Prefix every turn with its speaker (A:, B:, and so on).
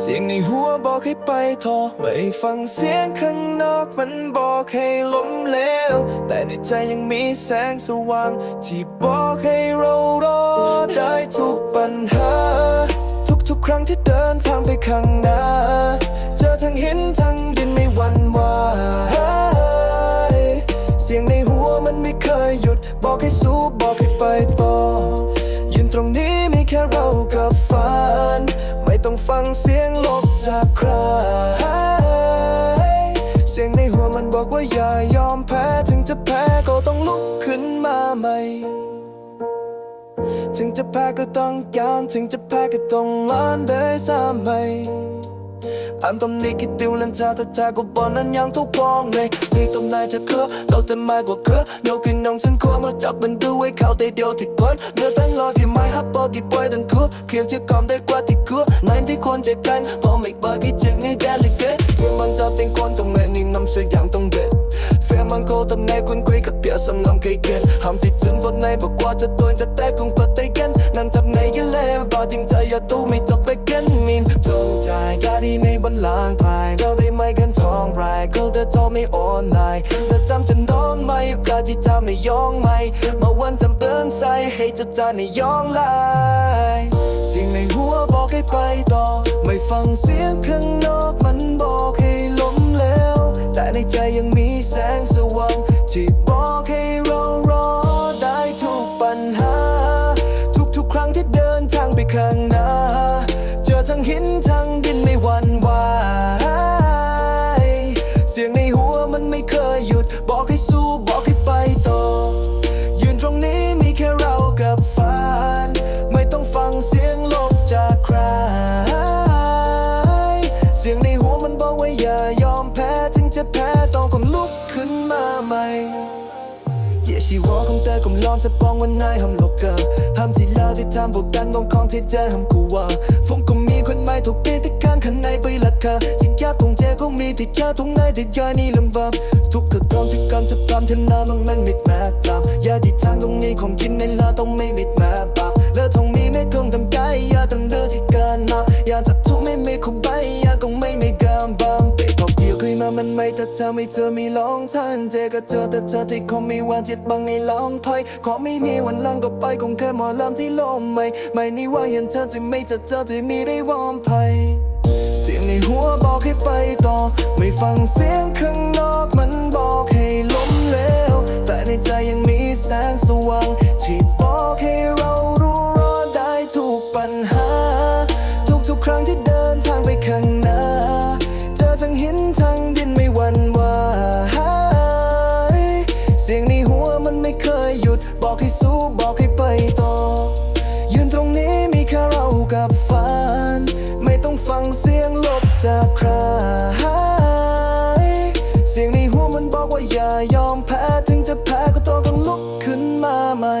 A: เสียงในหัวบอกให้ไปต่อไม่ฟังเสียงข้างนอกมันบอกให้ล้มเหลว แต่ในใจยังมีแสงสว่าง ที่บอกให้เรารอดได้ทุกปัญหา ทุกๆครั้งที่เดินทางไปข้างหน้า เจอทั้งหินทั้งดินไม่หวั่นไหวเสียงในหัวมันไม่เคยหยุด บอกให้สู้บอกให้ไปต่อยืนตรงนี้มีแค่เรา บอกว่าอย่ายอมแพ้ถึงจะแพ้ก็ต้องลุกขึ้นมาใหม่ ถึงจะแพ้ก็ต้องการถึงจะแพ้ก็ต้องล้านได้สามไหม่ I'm tâm lý khi tiêu lên cha ta cha của bọn anh nhang thuốc bong này Vì tôm này cha khứa, đâu tên mai của khứa Nhiều khi nông sinh khứa mà chắc bên đưa ấy khảo tay điều thì quên Nếu tán lo thì mai hấp bò thì quay đừng khứa Khiến chiếc con đây qua thì khứa Này thì con chạy canh, bỏ mình bởi cái mang cô tầm này quân quý gặp bịa xâm ngầm cây kiên Hàm thì chân vọt này bỏ qua cho tôi cho tay cùng bật tay ghen Nàng chập này với lê bỏ tim ใจอย่าตู้ไม่จบไปกันมินจงใจกาดีในบนลางพายเราได้ไม่กันทองไรก็เธอทอไม่อ่อนไหลเธอ ทั้งหินทั้งดินไม่หวั่นไหว เสียงในหัวมันไม่เคยหยุด บอกให้สู้บอกให้ไปต่อ ยืนตรงนี้มีแค่เรากับฝัน ไม่ต้องฟังเสียงลบจากใคร เสียงในหัวมันบอกว่าอย่ายอมแพ้ ถึงจะแพ้ต้องก้มลุกขึ้นมาใหม่ 也希望空的咁浪sẽ帮我爱含六个喊自留啲贪步但当抗铁这含固话风共มี คนไม่ถูกปีที่ข้างข้างในไปลักค่ะสิ่งยาคงเจคงมีที่ยาตรงไหนที่ยานี่ลำบากทุกข์ก็ต้องที่กันจะพรำเทน้ำมันมันมิดแม่กลับยาที่ทางตรงนี้ของกินในลาต้องไม่มี เธอไม่เจอมีลองทันเจอก็เจอแต่เธอที่คงมีวันจิตบังในลองไพ่ขอไม่มีวันลังก็ไปคงแค่หมอลำที่ลมไม่ไม่นี่ว่าเห็นเธอจะไม่เจะเจอที่มีได้วอมภัยเสียงในหัวบอกให้ไปต่อ ไม่ฟังเสียงข้างนอกมัน บอกให้ไปต่อ ยืนตรงนี้มีแค่เรากับฝัน ไม่ต้องฟังเสียงลบจากใคร เสียงในหัวมันบอกว่าอย่ายอมแพ้ ถึงจะแพ้ก็ต้องลุกขึ้นมาใหม่